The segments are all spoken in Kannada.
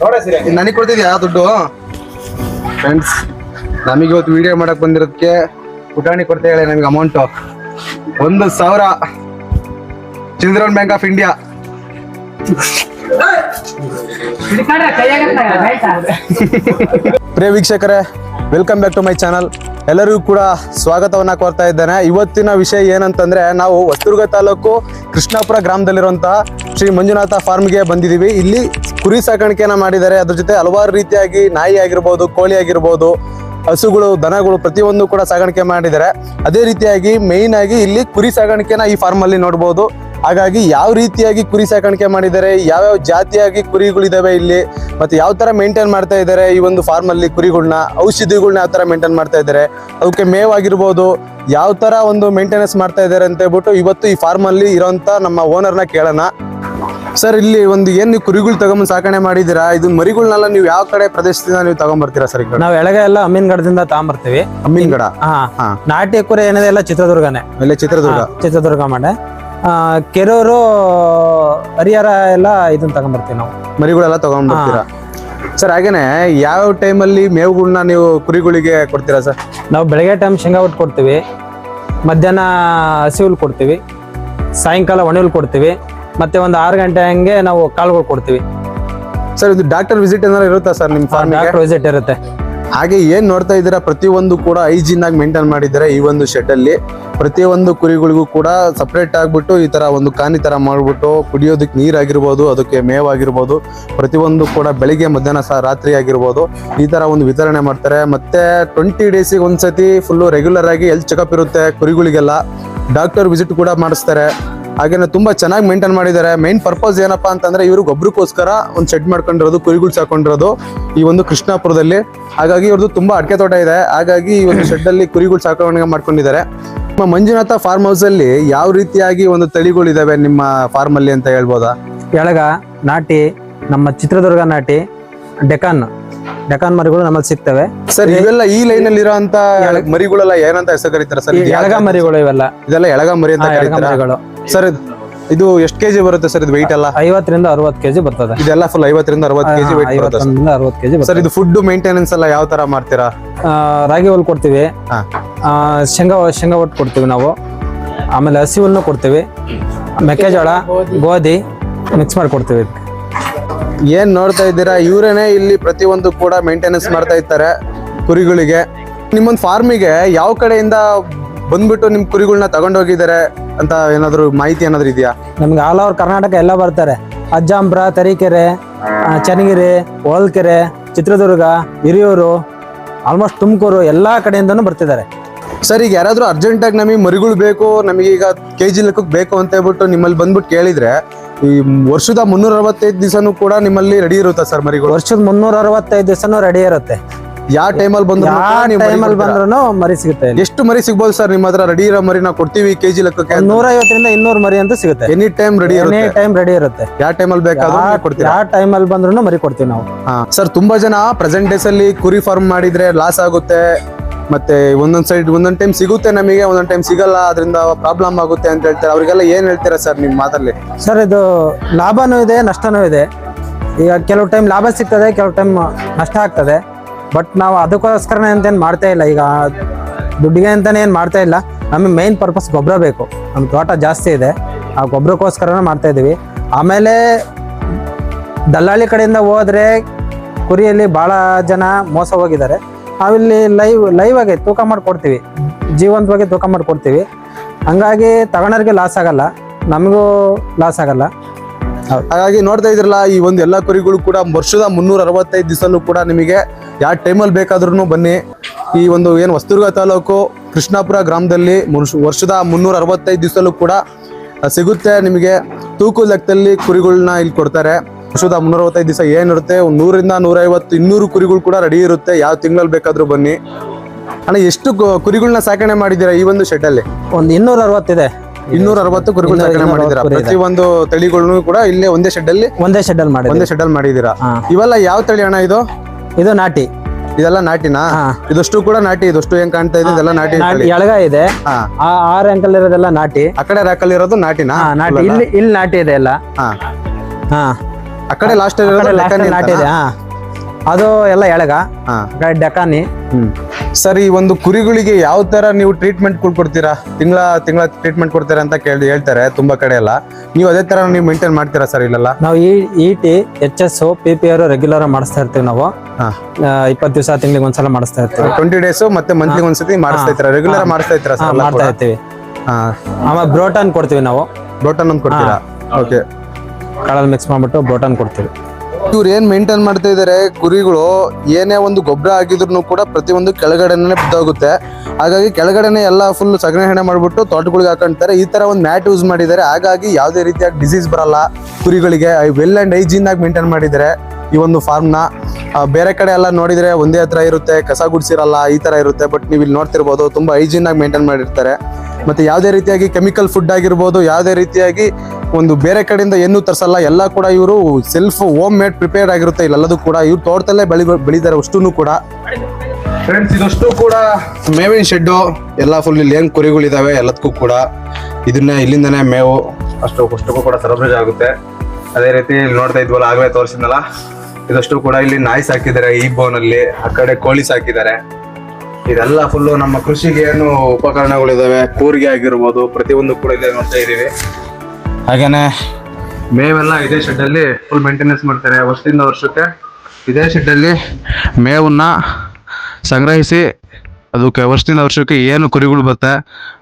ನನಗೆ ಕೊಡ್ತಿದ್ಯಾ ದುಡ್ಡು? ಫ್ರೆಂಡ್ಸ್ ನಮಗೆ ಇವತ್ತು ವಿಡಿಯೋ ಮಾಡಕ್ ಬಂದಿರೋದಕ್ಕೆ ಪುಟಾಣಿ ಕೊಡ್ತಾ ಹೇಳಿ ನಮ್ಗೆ ಅಮೌಂಟು ಒಂದು ಸಾವಿರ ಚಿಲ್ಡ್ರನ್ ಬ್ಯಾಂಕ್ ಆಫ್ ಇಂಡಿಯಾ. ಪ್ರಿಯ ವೀಕ್ಷಕರೇ welcome back to my channel ಎಲ್ಲರಿಗೂ ಕೂಡ ಸ್ವಾಗತವನ್ನ ಕೋರ್ತಾ ಇದ್ದೇನೆ. ಇವತ್ತಿನ ವಿಷಯ ಏನಂತಂದ್ರೆ ನಾವು ಹೊಸದುರ್ಗ ತಾಲೂಕು ಕೃಷ್ಣಾಪುರ ಗ್ರಾಮದಲ್ಲಿರುವಂತಹ ಶ್ರೀ ಮಂಜುನಾಥ ಫಾರ್ಮ್ಗೆ ಬಂದಿದ್ದೀವಿ. ಇಲ್ಲಿ ಕುರಿ ಸಾಕಾಣಿಕೆಯನ್ನು ಮಾಡಿದ್ದಾರೆ. ಅದ್ರ ಜೊತೆ ಹಲವಾರು ರೀತಿಯಾಗಿ ನಾಯಿ ಆಗಿರ್ಬೋದು, ಕೋಳಿ ಆಗಿರ್ಬೋದು, ಹಸುಗಳು, ದನಗಳು ಪ್ರತಿಯೊಂದು ಕೂಡ ಸಾಗಾಣಿಕೆ ಮಾಡಿದ್ದಾರೆ. ಅದೇ ರೀತಿಯಾಗಿ ಮೇಯ್ನ್ ಆಗಿ ಇಲ್ಲಿ ಕುರಿ ಸಾಗಾಣಿಕೆನ ಈ ಫಾರ್ಮ್ ಅಲ್ಲಿ ನೋಡಬಹುದು ಹಾಗಾಗಿ ಯಾವ ರೀತಿಯಾಗಿ ಕುರಿ ಸಾಕಾಣಿಕೆ ಮಾಡಿದ್ದಾರೆ ಯಾವ್ಯಾವ ಜಾತಿಯಾಗಿ ಕುರಿಗಳಿದ್ದಾವೆ ಇಲ್ಲಿ, ಮತ್ತೆ ಯಾವ ತರ ಮೇಂಟೈನ್ ಮಾಡ್ತಾ ಇದ್ದಾರೆ ಈ ಒಂದು ಫಾರ್ಮ್ ಅಲ್ಲಿ ಕುರಿಗಳನ್ನ ಔಷಧಿಗಳನ್ನ ಯಾವ ತರ ಮೇಂಟೈನ್ ಮಾಡ್ತಾ ಇದ್ದಾರೆ ಅವಕ್ಕೆ ಮೇವಾಗಿರ್ಬೋದು ಯಾವ ತರ ಒಂದು ಮೇಂಟೆನೆನ್ಸ್ ಮಾಡ್ತಾ ಇದ್ದಾರೆ ಅಂತ ಹೇಳ್ಬಿಟ್ಟು ಇವತ್ತು ಈ ಫಾರ್ಮ್ ಅಲ್ಲಿ ಇರೋಂತ ನಮ್ಮ ಓನರ್ನ ಕೇಳೋಣ. ಸರ್ ಇಲ್ಲಿ ಒಂದು ಏನ್ ನೀವು ಕುರಿಗಳು ತಗೊಂಬಂದು ಸಾಕಣೆ ಮಾಡಿದ್ದೀರಾ? ಇದು ಮರಿಗಳನ್ನೆಲ್ಲ ನೀವು ಯಾವ ಕಡೆ ಪ್ರದೇಶದಿಂದ ನೀವು ತಗೊಂಡ್ಬರ್ತೀರಾ ಸರ್ ನಾವು ನಾವ್ ಎಳಗ ಎಲ್ಲ ಅಮೀನ್ಗಡದಿಂದ ತಗೊಂಬರ್ತೀವಿ. ಅಮ್ಮಿನಗಡ ಹಾ. ನಾಟಿ ಕುರಿ ಏನಿದೆ ಎಲ್ಲ ಚಿತ್ರದುರ್ಗನೇ. ಎಲ್ಲ ಚಿತ್ರದುರ್ಗ? ಚಿತ್ರದುರ್ಗ ಮಾಡೆ. ಕೆರೂರು ಹರಿಹರ ಎಲ್ಲ ಇದನ್ನ ತಗೊಂಡ್ಬರ್ತೀವಿ ನಾವು. ಮರಿಗಳೆಲ್ಲ ತಗೊಂಡ್ಬರ್ತೀರಾ ಸರ್ ಹಾಗೇನೆ ಯಾವ ಟೈಮಲ್ಲಿ ಮೇವುಗಳನ್ನ ನೀವು ಕುರಿಗಳಿಗೆ ಕೊಡ್ತೀರಾ ಸರ್ ನಾವು ಬೆಳಗ್ಗೆ ಟೈಮ್ ಶೇಂಗಾ ಒಟ್ಟು ಕೊಡ್ತೀವಿ. ಮಧ್ಯಾಹ್ನ ಹಸಿ ಹುಲ್ ಕೊಡ್ತೀವಿ. ಸಾಯಂಕಾಲ ಒಣ ಹುಲ್ ಕೊಡ್ತೀವಿ. ಮತ್ತೆ ಒಂದು ಆರು ಗಂಟೆ ಹಂಗೆ ನಾವು ಕಾಳುಗಳು ಕೊಡ್ತೀವಿ. ಸರ್ ಇದು ಡಾಕ್ಟರ್ ವಿಸಿಟ್ ಏನಾದ್ರು ಇರುತ್ತಾ ಸರ್ ನಿಮ್ಮ ಫಾರ್ಮ್ ಡಾಕ್ಟರ್ ವಿಸಿಟ್ ಇರುತ್ತೆ. ಹಾಗೆ ಏನ್ ನೋಡ್ತಾ ಇದ್ದೀರಾ? ಪ್ರತಿಯೊಂದು ಕೂಡ ಹೈಜೀನ್ ಆಗಿ ಮೇಂಟೈನ್ ಮಾಡಿದ್ದಾರೆ ಈ ಒಂದು ಶೆಡ್ ಅಲ್ಲಿ? ಪ್ರತಿಯೊಂದು ಕುರಿಗಳಿಗೂ ಕೂಡ ಸಪ್ರೇಟ್ ಆಗ್ಬಿಟ್ಟು ಈ ತರ ಒಂದು ಕಾನಿ ತರ ಮಾಡ್ಬಿಟ್ಟು ಕುಡಿಯೋದಕ್ಕೆ ನೀರಾಗಿರ್ಬೋದು ಅದಕ್ಕೆ ಮೇವಾಗಿರ್ಬೋದು ಪ್ರತಿಯೊಂದು ಕೂಡ ಬೆಳಿಗ್ಗೆ ಮಧ್ಯಾಹ್ನ ಸಹ ರಾತ್ರಿ ಆಗಿರ್ಬೋದು ಈ ತರ ಒಂದು ವಿತರಣೆ ಮಾಡ್ತಾರೆ. ಮತ್ತೆ ಟ್ವೆಂಟಿ ಡೇಸಿಗೆ ಒಂದ್ಸತಿ ಫುಲ್ಲು ರೆಗ್ಯುಲರ್ ಆಗಿ ಎಲ್ ಚೆಕಪ್ ಇರುತ್ತೆ ಕುರಿಗಳಿಗೆಲ್ಲ. ಡಾಕ್ಟರ್ ವಿಸಿಟ್ ಕೂಡ ಮಾಡಿಸ್ತಾರೆ. ಹಾಗೇನೆ ತುಂಬಾ ಚೆನ್ನಾಗಿ ಮೇಂಟೈನ್ ಮಾಡಿದ್ದಾರೆ. ಮೈನ್ ಪರ್ಪಸ್ ಏನಪ್ಪಾ ಅಂತಂದ್ರೆ ಇವರು ಗೊಬ್ಬರಕ್ಕೋಸ್ಕರ ಒಂದು ಶೆಡ್ ಮಾಡ್ಕೊಂಡಿರೋದು ಕುರಿಗಳು ಸಾಕೊಂಡಿರೋದು ಈ ಒಂದು ಕೃಷ್ಣಾಪುರದಲ್ಲಿ. ಹಾಗಾಗಿ ಇವ್ರದ್ದು ತುಂಬಾ ಅಡಿಕೆ ತೋಟ ಇದೆ. ಹಾಗಾಗಿ ಈ ಒಂದು ಶೆಡ್ ಅಲ್ಲಿ ಕುರಿಗಳು ಸಾಕೊಂಡಿಗೆ ಮಾಡ್ಕೊಂಡಿದ್ದಾರೆ. ನಿಮ್ಮ ಮಂಜುನಾಥ ಫಾರ್ಮ್ ಹೌಸ್ ಅಲ್ಲಿ ಯಾವ ರೀತಿಯಾಗಿ ಒಂದು ತಳಿಗಳು ಇದಾವೆ ನಿಮ್ಮ ಫಾರ್ಮ್ ಅಲ್ಲಿ ಅಂತ ಹೇಳ್ಬೋದಾ? ಎಳಗ ನಾಟಿ ನಮ್ಮ ಚಿತ್ರದುರ್ಗ ನಾಟಿ ಡೆಕಾನ್. ಡೆಕಾನ್ ಮರಿಗಳು ನಮ್ಮಲ್ಲಿ ಸಿಗ್ತವೆ. ಸರ್ ಇವೆಲ್ಲ ಈ ಲೈನ್ ಅಲ್ಲಿ ಇರೋಂತ ಮರಿಗಳೆಲ್ಲ ಏನಂತ ಹೆಸರು ಕರೀತಾರೆ ಸರ್? ಎಳಗ ಮರಿಗಳು ಇವೆಲ್ಲ. ಇದೆಲ್ಲ ಎಳಗ ಮರಿ ಅಂತ ಮರಿಗಳು. ಸರ್ ಇದು ಎಷ್ಟು ಕೆಜಿ ಬರುತ್ತೆ ಸರ್ ಇದು weight ಎಲ್ಲ? ಐವತ್ತರಿಂದ ಅರವತ್ತು ಕೆಜಿ ಬರ್ತದೆ. ಇದೆಲ್ಲ ಫುಲ್ ಐವತ್ತರಿಂದ ಅರವತ್ತು ಕೆಜಿ weight ಬರುತ್ತೆ. ಐವತ್ತೊಂದರಿಂದ ಅರವತ್ತು ಕೆಜಿ ಸರ್ ಇದು ಫುಡ್ ಮೇಂಟೆನೆನ್ಸ್ ಎಲ್ಲ ಯಾವ ತರ ಮಾಡ್ತೀರಾ? ರಾಗಿ ಹುಲ್ ಕೊಡ್ತೀವಿ. ಹಾ. ಆ, ಶೇಂಗಾ ಶೇಂಗಾ ಒಟ್ಟು ಕೊಡ್ತೀವಿ ನಾವು. ಆಮೇಲೆ ಹಸಿ ಹುಲ್ಲು ಕೊಡ್ತೀವಿ. ಮೆಕ್ಕೆಜೋಳ ಗೋಧಿ ಮಿಕ್ಸ್ ಮಾಡಿ ಕೊಡ್ತೀವಿ ಇದಕ್ಕೆ. ಏನ್ ನೋಡ್ತಾ ಇದ್ದೀರಾ? ಇವರೇನೆ ಇಲ್ಲಿ ಪ್ರತಿಯೊಂದು ಕೂಡ ಮೇಂಟೆನೆನ್ಸ್ ಮಾಡ್ತಾ ಇರ್ತಾರೆ ಕುರಿಗಳಿಗೆ. ನಿಮ್ಮೊಂದು ಫಾರ್ಮಿಗೆ ಯಾವ ಕಡೆಯಿಂದ ಬಂದ್ಬಿಟ್ಟು ನಿಮ್ ಕುರಿಗಳನ್ನ ತಗೊಂಡೋಗಿದ್ದಾರೆ ಅಂತ ಏನಾದ್ರು ಮಾಹಿತಿ ಏನಾದ್ರು ಇದೆಯಾ? ನಮ್ಗೆ ಆಲ್ ಓವರ್ ಕರ್ನಾಟಕ ಎಲ್ಲ ಬರ್ತಾರೆ. ಅಜ್ಜಾಂಬ್ರ ತರೀಕೆರೆ ಆ, ಚನ್ನಗಿರಿ ಹೊಳಲ್ಕೆರೆ ಚಿತ್ರದುರ್ಗ ಹಿರಿಯೂರು ಆಲ್ಮೋಸ್ಟ್ ತುಮಕೂರು ಎಲ್ಲಾ ಕಡೆಯಿಂದನೂ ಬರ್ತಿದ್ದಾರೆ. ಸರ್ ಈಗ ಯಾರಾದ್ರೂ ಅರ್ಜೆಂಟ್ ಆಗಿ ನಮಗೆ ಮರಿಗಳು ಬೇಕು ನಮಗೆ ಈಗ ಕೆ ಜಿ ಲೆಕ್ಕಕ್ಕೆ ಬೇಕು ಅಂತ ಹೇಳ್ಬಿಟ್ಟು ನಿಮ್ಮಲ್ಲಿ ಬಂದ್ಬಿಟ್ಟು ಕೇಳಿದ್ರೆ ಈ ವರ್ಷದ ಮುನ್ನೂರ ಅರವತ್ತೈದು ದಿವಸನೂ ಕೂಡ ನಿಮ್ಮಲ್ಲಿ ರೆಡಿ ಇರುತ್ತಾ ಸರ್ ಮರಿಗಳು? ವರ್ಷದ ಮುನ್ನೂರ ಅರವತ್ತೈದು ದಿವಸನೂ ರೆಡಿ ಇರುತ್ತೆ. ಯಾವ ಟೈಮಲ್ಲಿ ಬಂದ್ರು ಯಾವ ಟೈಮಲ್ಲಿ ಬಂದ್ರು ಮರಿ ಸಿಗುತ್ತೆ ಎಷ್ಟು ಮರಿ ಸಿಗ್ಬೋದು ಸರ್ ನಿಮ್ಮ ಹತ್ರ? ರೆಡಿ ಇರೋ ಮರಿ ನಾವು ಕೊಡ್ತೀವಿ ಕೆ ಜಿ ಲೆಕ್ಕಕ್ಕೆ ನೂರೈವತ್ತರಿಂದ ನೂರ ಐವತ್ತರಿಂದ ಇನ್ನೂರು ಮರಿ ಅಂತ ಸಿಗುತ್ತೆ. Any time ready any time ready ಇರುತ್ತೆ. ಯಾವ ಟೈಮಲ್ಲಿ ಬೇಕಾದ್ರೂ ಕೊಡ್ತೀವಿ ಯಾವ ಟೈಮಲ್ಲಿ ಬಂದ್ರು ಮರಿ ಕೊಡ್ತೀವಿ ನಾವು. ಸರ್ ತುಂಬಾ ಜನ ಪ್ರೆಸೆಂಟ್ ಡೇಸ್ ಅಲ್ಲಿ ಕುರಿ ಫಾರ್ಮ್ ಮಾಡಿದ್ರೆ ಲಾಸ್ ಆಗುತ್ತೆ. ಮತ್ತೆ ಒಂದೊಂದ್ ಸೈಡ್ ಒಂದೊಂದ್ ಟೈಮ್ ಸಿಗುತ್ತೆ ನಮಗೆ ಒಂದೊಂದ್ ಟೈಮ್ ಸಿಗಲ್ಲ ಅದರಿಂದ ಪ್ರಾಬ್ಲಮ್ ಆಗುತ್ತೆ ಅಂತ ಹೇಳ್ತಾರೆ. ಅವ್ರಿಗೆಲ್ಲ ಏನ್ ಹೇಳ್ತೀರಾ ಸರ್ ನಿಮ್ ಮಾತಲ್ಲಿ? ಸರ್ ಇದು ಲಾಭನೂ ಇದೆ ನಷ್ಟನೂ ಇದೆ. ಈಗ ಕೆಲವು ಟೈಮ್ ಲಾಭ ಸಿಗ್ತದೆ ಕೆಲವು ಟೈಮ್ ನಷ್ಟ ಆಗ್ತದೆ. ಬಟ್ ನಾವು ಅದಕ್ಕೋಸ್ಕರನೇ ಅಂತೇನು ಮಾಡ್ತಾ ಇಲ್ಲ. ಈಗ ದುಡ್ಡಿಗೆ ಅಂತಲೇ ಏನು ಮಾಡ್ತಾ ಇಲ್ಲ. ನಮಗೆ ಮೇನ್ ಪರ್ಪಸ್ ಗೊಬ್ಬರ ಬೇಕು. ನಮ್ಮ ತೋಟ ಜಾಸ್ತಿ ಇದೆ. ಆ ಗೊಬ್ಬರಕ್ಕೋಸ್ಕರನೇ ಮಾಡ್ತಾ ಇದ್ದೀವಿ ಆಮೇಲೆ ದಲ್ಲಾಳಿ ಕಡೆಯಿಂದ ಹೋದರೆ ಕುರಿಯಲ್ಲಿ ಭಾಳ ಜನ ಮೋಸ ಹೋಗಿದ್ದಾರೆ. ನಾವಿಲ್ಲಿ ಲೈವ್ ಲೈವ್ ಆಗಿ ತೂಕ ಮಾಡಿಕೊಡ್ತೀವಿ. ಜೀವಂತವಾಗಿ ತೂಕ ಮಾಡಿಕೊಡ್ತೀವಿ. ಹಂಗಾಗಿ ತಗೊಳೋರಿಗೆ ಲಾಸ್ ಆಗಲ್ಲ. ನಮಗೂ ಲಾಸ್ ಆಗಲ್ಲ. ಹಾಗಾಗಿ ನೋಡ್ತಾ ಇದ್ರಲ್ಲ ಈ ಒಂದು ಎಲ್ಲಾ ಕುರಿಗಳು ಕೂಡ ವರ್ಷದ ಮುನ್ನೂರ ಅರವತ್ತೈದು ದಿವಸಲ್ಲೂ ಕೂಡ ನಿಮಗೆ ಯಾವ ಟೈಮಲ್ಲಿ ಬೇಕಾದ್ರೂ ಬನ್ನಿ. ಈ ಒಂದು ಏನು ಹೊಸದುರ್ಗ ತಾಲೂಕು ಕೃಷ್ಣಾಪುರ ಗ್ರಾಮದಲ್ಲಿ ವರ್ಷದ ಮುನ್ನೂರ ಅರವತ್ತೈದು ಕೂಡ ಸಿಗುತ್ತೆ ನಿಮಗೆ ತೂಕು ಲೆಕ್ಕದಲ್ಲಿ ಕುರಿಗಳನ್ನ ಇಲ್ಲಿ ಕೊಡ್ತಾರೆ. ವರ್ಷದ ಮುನ್ನೂರ ಅರವತ್ತೈದು ದಿವಸ ಏನಿರುತ್ತೆ, ಒಂದು ನೂರಿಂದ ನೂರೈವತ್ತು, ಇನ್ನೂರು ಕುರಿಗಳು ಕೂಡ ರೆಡಿ ಇರುತ್ತೆ. ಯಾವ ತಿಂಗಳಲ್ಲಿ ಬೇಕಾದರೂ ಬನ್ನಿ. ಅಣ್ಣ, ಎಷ್ಟು ಕುರಿಗಳನ್ನ ಸಾಕಣೆ ಮಾಡಿದ್ದೀರಾ ಈ ಒಂದು ಶೆಡ್ಡಲ್ಲಿ ಒಂದು ಇನ್ನೂರ ಅರವತ್ತಿದೆ ಇನ್ನೂರ ಅರವತ್ತು ಕುರಿಗಳು ಸಾಕಣೆ ಮಾಡಿದೀರ ಮಾಡಿದ್ದೀರಾ? ಒಂದು ತಳಿಗಳನ್ನೂ ಕೂಡ ಇಲ್ಲೇ ಒಂದೇ ಶೆಡ್ ಅಲ್ಲಿ ಒಂದೇ ಶೆಡ್ ಅಲ್ಲಿ ಮಾಡಿ ಒಂದೇ ಶೆಡ್ ಅಲ್ಲಿ ಹಾ. ಇವೆಲ್ಲ ಯಾವ ತಳಿ ಅಣ್ಣ ಇದು? ಇದು ನಾಟಿ. ಇದೆಲ್ಲ ನಾಟಿನಾ. ಇದಷ್ಟು ಕೂಡ ನಾಟಿ ಇದಷ್ಟು ಹೆಂಗ್ ಕಾಣ್ತಾ ಇದೆ? ಇದೆಲ್ಲ ನಾಟಿ. ಎಳಗ ಇದೆ. ಆರ್ ಅಂಕಲ್ ಇರೋದೆಲ್ಲ ನಾಟಿ. ಆ ಕಡೆ ರಾಕಲ್ ಇರೋದು ನಾಟಿನಾ? ನಾಟಿ. ಇಲ್ಲಿ ಇಲ್ಲಿ ನಾಟಿ ಇದೆ ಎಲ್ಲ. ಆ ಕಡೆ ಲಾಸ್ಟ್ ನಾಟಿ ಇದೆ. ಅದು ಎಲ್ಲ ಎಳಗ. ಡಕಾನಿ. ಸರ್ ಈ ಒಂದು ಕುರಿಗಳಿಗೆ ಯಾವ ತರ ನೀವು ಟ್ರೀಟ್ಮೆಂಟ್ ಕೊಡ್ತೀರಾ? ತಿಂಗಳ ತಿಂಗಳ ಟ್ರೀಟ್ಮೆಂಟ್ ಕೊಡ್ತೀರಾ ಅಂತ ಕೇಳಿ ಹೇಳ್ತಾರೆ ತುಂಬಾ ಕಡೆ ಎಲ್ಲ. ನೀವು ಅದೇ ತರ ನೀವು ಮೇಂಟೈನ್ ಮಾಡ್ತೀರಾ ಸರ್ ಇಲ್ಲೆಲ್ಲ? ನಾವು ಈ E T H S P P R regular ಮಾಡಿಸ್ತಾ ಇರ್ತೀವಿ ನಾವು. ಇಪ್ಪತ್ತು ದಿವಸ ತಿಂಗಳಿಗೆ ಒಂದ್ಸಲ ಮಾಡಿಸ್ತಾ ಇರ್ತೀವಿ. ಟ್ವೆಂಟಿ ಡೇಸ್ ಮತ್ತೆ ಮಂತ್ಲಿ ಒಂದ್ಸತಿ ಮಾಡಿಸ್ತಾ ಇರ್ತೀರಾ? ರೆಗ್ಯುಲರ್ ಮಾಡಿಸ್ತಾ ಇರ್ತೀರಾ ಸರ್ ಮಾಡ್ತಾ ಇರ್ತೀವಿ. ಆಮೇಲೆ ಬ್ರೋಟನ್ ಕೊಡ್ತೀವಿ ನಾವು. ಬ್ರೋಟನ್ ಒಂದು ಕೊಡ್ತೀರಾ? ಓಕೆ ಕಾಳಲ್ಲಿ ಮಿಕ್ಸ್ ಮಾಡ್ಬಿಟ್ಟು ಬ್ರೋಟನ್ ಕೊಡ್ತೀವಿ. ಇವ್ರು ಏನ್ ಮೇಂಟೈನ್ ಮಾಡ್ತಾ ಇದಾರೆ, ಕುರಿಗಳು ಏನೇ ಒಂದು ಗೊಬ್ಬರ ಆಗಿದ್ರು ಕೂಡ ಪ್ರತಿಯೊಂದು ಕೆಳಗಡೆನೆ ಬಿದ್ದೋಗುತ್ತೆ. ಹಾಗಾಗಿ ಕೆಳಗಡೆನೆ ಎಲ್ಲ ಫುಲ್ ಸಗಣಿ ಹೆಣೆ ಮಾಡ್ಬಿಟ್ಟು ತೋಟಗಳಿಗೆ ಹಾಕೊಂತಾರೆ. ಈ ತರ ಒಂದು ಮ್ಯಾಟ್ ಯೂಸ್ ಮಾಡಿದ್ದಾರೆ. ಹಾಗಾಗಿ ಯಾವುದೇ ರೀತಿಯಾಗಿ ಡಿಸೀಸ್ ಬರಲ್ಲ. ಕುರಿಗಳಿಗೆ ವೆಲ್ ಅಂಡ್ ಹೈಜೀನ್ ಆಗಿ ಮೇಂಟೈನ್ ಮಾಡಿದ್ದಾರೆ ಈ ಒಂದು ಫಾರ್ಮ್ನ ಬೇರೆ ಕಡೆ ಎಲ್ಲ ನೋಡಿದ್ರೆ ಒಂದೇ ಹತ್ರ ಇರುತ್ತೆ, ಕಸ ಗುಡ್ಸಿರಲ್ಲ, ಈ ತರ ಇರುತ್ತೆ. ಬಟ್ ನೀವು ಇಲ್ಲಿ ನೋಡ್ತಿರ್ಬೋದು, ತುಂಬಾ ಹೈಜೀನ್ ಆಗಿ ಮೇಂಟೈನ್ ಮಾಡಿರ್ತಾರೆ. ಮತ್ತೆ ಯಾವುದೇ ರೀತಿಯಾಗಿ ಕೆಮಿಕಲ್ ಫುಡ್ ಆಗಿರ್ಬೋದು, ಯಾವುದೇ ರೀತಿಯಾಗಿ ಒಂದು ಬೇರೆ ಕಡೆಯಿಂದ ಏನು ತರಿಸಲ್ಲ, ಎಲ್ಲ ಕೂಡ ಇವರು ಸೆಲ್ಫ್ ಹೋಮ್ ಮೇಡ್ ಪ್ರಿಪೇರ್ ಆಗಿರುತ್ತೆ. ಇಲ್ಲೆಲ್ಲದೂ ಕೂಡ ಇವ್ರು ತೋಟದಲ್ಲೇ ಬೆಳಿ ಬೆಳೀತಾರೆ ಅಷ್ಟೂ ಕೂಡ. ಫ್ರೆಂಡ್ಸ್ ಇದಷ್ಟು ಕೂಡ ಮೇವಿನ ಶೆಡ್ಡು ಎಲ್ಲ ಫುಲ್ ಇಲ್ಲಿ ಏನು ಕುರಿಗಳಿದಾವೆ ಎಲ್ಲದಕ್ಕೂ ಕೂಡ. ಇದನ್ನೇ ಇಲ್ಲಿಂದನೇ ಮೇವು, ಅಷ್ಟು ಅಷ್ಟಕ್ಕೂ ಕೂಡ ಸರಬರಾಜು ಆಗುತ್ತೆ. ಅದೇ ರೀತಿ ಇಲ್ಲಿ ನೋಡ್ತಾ ಇದ್ವಲ್ಲ, ಆಗಲೇ ತೋರಿಸಿದ್ನಲ್ಲ. ಇದಷ್ಟು ಕೂಡ ಇಲ್ಲಿ ನಾಯಿ ಸಾಕಿದ್ದಾರೆ, ಈ ಬೋನಲ್ಲಿ ಆ ಕಡೆ ಕೋಳಿ ಸಾಕಿದ್ದಾರೆ. ಇದೆಲ್ಲ ಫುಲ್ಲು ನಮ್ಮ ಕೃಷಿಗೆ ಏನು ಉಪಕರಣಗಳಿದಾವೆ. ಕೂರಿಗೆ ಆಗಿರ್ಬೋದು ಪ್ರತಿಯೊಂದು ಕೂಡ ಇಲ್ಲೇ ನೋಡ್ತಾ ಇದೀವಿ. ಹಾಗೇನೆ ಮೇವೆಲ್ಲ ಇದೇ ಶೆಡ್ಡಲ್ಲಿ ಫುಲ್ ಮೇಂಟೆನೆನ್ಸ್ ಮಾಡ್ತಾರೆ. ವರ್ಷದಿಂದ ವರ್ಷಕ್ಕೆ ಇದೇ ಶೆಡ್ಡಲ್ಲಿ ಮೇವನ್ನ ಸಂಗ್ರಹಿಸಿ ಅದಕ್ಕೆ ವರ್ಷದಿಂದ ವರ್ಷಕ್ಕೆ ಏನು ಕುರಿಗಳು ಬರುತ್ತೆ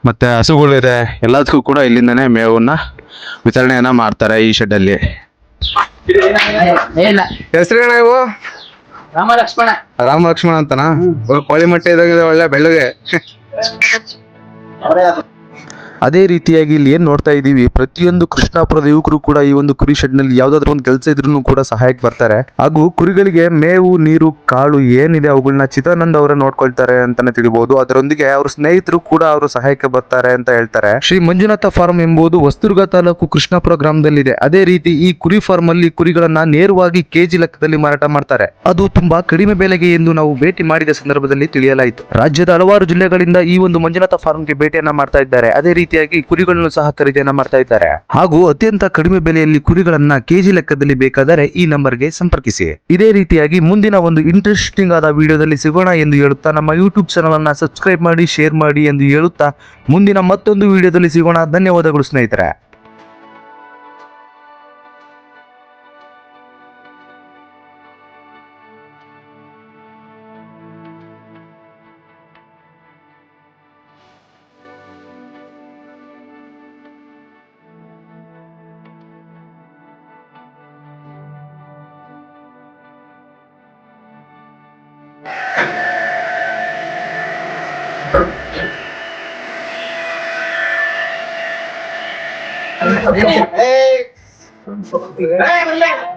ಮತ್ತೆ ಹಸುಗಳಿದೆ ಎಲ್ಲದಕ್ಕೂ ಕೂಡ ಇಲ್ಲಿಂದನೇ ಮೇವನ್ನ ವಿತರಣೆಯನ್ನ ಮಾಡ್ತಾರೆ ಈ ಶೆಡ್ಡಲ್ಲಿ ಹೆಸರು ಇವು? ರಾಮ ಲಕ್ಷ್ಮಣ ರಾಮ ಲಕ್ಷ್ಮಣ ಅಂತನಾ ಕೋಳಿ ಮೊಟ್ಟೆ ಇದಾಗಿದೆ ಒಳ್ಳೆ ಬೆಳ್ಳಗೆ. ಅದೇ ರೀತಿಯಾಗಿ ಇಲ್ಲಿ ಏನ್ ನೋಡ್ತಾ ಇದ್ದೀವಿ ಪ್ರತಿಯೊಂದು ಕೃಷ್ಣಾಪುರದ ಯುವಕರು ಕೂಡ ಈ ಒಂದು ಕುರಿ ಶೆಡ್ನಲ್ಲಿ ಯಾವ್ದಾದ್ರು ಒಂದು ಕೆಲಸ ಇದ್ರೂ ಕೂಡ ಸಹಾಯಕ್ಕೆ ಬರ್ತಾರೆ. ಹಾಗೂ ಕುರಿಗಳಿಗೆ ಮೇವು, ನೀರು, ಕಾಳು ಏನಿದೆ ಅವುಗಳನ್ನ ಚಿದಾನಂದ್ ಅವರೇ ನೋಡ್ಕೊಳ್ತಾರೆ ಅಂತಾನೆ ತಿಳಿಬಹುದು ಅದರೊಂದಿಗೆ ಅವರ ಸ್ನೇಹಿತರು ಕೂಡ ಅವರು ಸಹಾಯಕ್ಕೆ ಬರ್ತಾರೆ ಅಂತ ಹೇಳ್ತಾರೆ. ಶ್ರೀ ಮಂಜುನಾಥ ಫಾರ್ಮ್ ಎಂಬುದು ವಸ್ತುರ್ಗ ತಾಲೂಕು ಕೃಷ್ಣಾಪುರ ಗ್ರಾಮದಲ್ಲಿದೆ. ಅದೇ ರೀತಿ ಈ ಕುರಿ ಫಾರ್ಮ್ ಅಲ್ಲಿ ಕುರಿಗಳನ್ನ ನೇರವಾಗಿ ಕೆಜಿ ಲೆಕ್ಕದಲ್ಲಿ ಮಾರಾಟ ಮಾಡ್ತಾರೆ. ಅದು ತುಂಬಾ ಕಡಿಮೆ ಬೆಲೆಗೆ ಎಂದು ನಾವು ಭೇಟಿ ಮಾಡಿದ ಸಂದರ್ಭದಲ್ಲಿ ತಿಳಿಯಲಾಯಿತು. ರಾಜ್ಯದ ಹಲವಾರು ಜಿಲ್ಲೆಗಳಿಂದ ಈ ಒಂದು ಮಂಜುನಾಥ ಫಾರ್ಮ್ಗೆ ಭೇಟಿಯನ್ನ ಮಾಡ್ತಾ ಇದ್ದಾರೆ. ಅದೇ ರೀತಿಯಾಗಿ ಕುರಿಗಳನ್ನು ಸಹ ಖರೀದಿಯನ್ನ ಮಾಡ್ತಾ ಇದ್ದಾರೆ. ಹಾಗೂ ಅತ್ಯಂತ ಕಡಿಮೆ ಬೆಲೆಯಲ್ಲಿ ಕುರಿಗಳನ್ನ ಕೆಜಿ ಲೆಕ್ಕದಲ್ಲಿ ಬೇಕಾದರೆ ಈ ನಂಬರ್ಗೆ ಸಂಪರ್ಕಿಸಿ. ಇದೇ ರೀತಿಯಾಗಿ ಮುಂದಿನ ಒಂದು ಇಂಟ್ರೆಸ್ಟಿಂಗ್ ಆದ ವಿಡಿಯೋದಲ್ಲಿ ಸಿಗೋಣ ಎಂದು ಹೇಳುತ್ತಾ ನಮ್ಮ ಯೂಟ್ಯೂಬ್ ಚಾನಲ್ ಅನ್ನ ಸಬ್ಸ್ಕ್ರೈಬ್ ಮಾಡಿ ಶೇರ್ ಮಾಡಿ ಎಂದು ಹೇಳುತ್ತಾ ಮುಂದಿನ ಮತ್ತೊಂದು ವಿಡಿಯೋದಲ್ಲಿ ಸಿಗೋಣ. ಧನ್ಯವಾದಗಳು ಸ್ನೇಹಿತರೆ. Ê! Ê!